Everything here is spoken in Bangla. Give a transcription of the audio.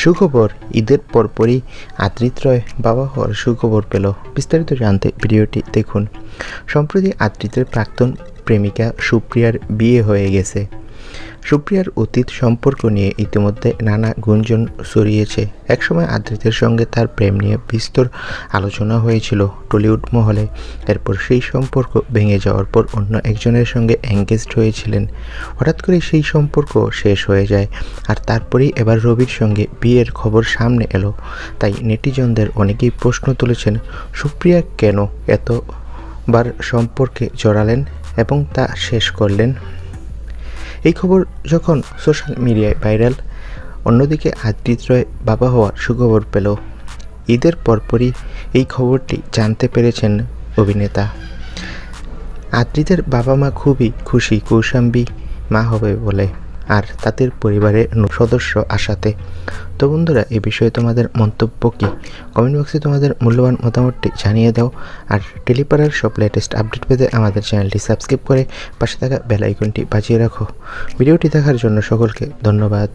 সুখবর। ঈদের পরপরই আদ্রিত রয় বাবা হওয়ার সুখবর পেল। বিস্তারিত জানতে ভিডিওটি দেখুন। সম্প্রতি আদ্রিতের প্রাক্তন প্রেমিকা সুপ্রিয়ার বিয়ে হয়ে গেছে। সুপ্রিয়ার অতীত সম্পর্ক নিয়ে ইতিমধ্যে নানা গুঞ্জন ছড়িয়েছে। একসময় আদ্রিতের সঙ্গে তার প্রেম নিয়ে বিস্তর আলোচনা হয়েছিল টলিউড মহলে। এরপর সেই সম্পর্ক ভেঙে যাওয়ার পর অন্য একজনের সঙ্গে এঙ্গেজড হয়েছিলেন। হঠাৎ করে সেই সম্পর্ক শেষ হয়ে যায় আর তারপরেই এবার রবির সঙ্গে বিয়ের খবর সামনে এলো। তাই নেটিজনদের অনেকেই প্রশ্ন তুলেছেন, সুপ্রিয়া কেন এতবার সম্পর্কে জড়ালেন এবং তা শেষ করলেন? এই খবর যখন সোশ্যাল মিডিয়ায় ভাইরাল অন্যদিকে আদৃত রয় বাবা হওয়ার সুখবর পেল। ঈদের পরপরই এই খবরটি জানতে পেরেছেন অভিনেতা। আদ্রিতের বাবা মা খুবই খুশি, কৌশাম্বী মা হবে বলে। আর তাদের পরিবারের সদস্য আসাতে তো বন্ধুরা এই বিষয়ে তোমাদের মন্তব্য কী? কমেন্ট বক্সে তোমাদের মূল্যবান মতামতটি জানিয়ে দাও আর টেলিপাড়ার সব লেটেস্ট আপডেট পেতে আমাদের চ্যানেলটি সাবস্ক্রাইব করে পাশে থাকা বেল আইকনটি বাজিয়ে রাখো। ভিডিওটি দেখার জন্য সকলকে ধন্যবাদ।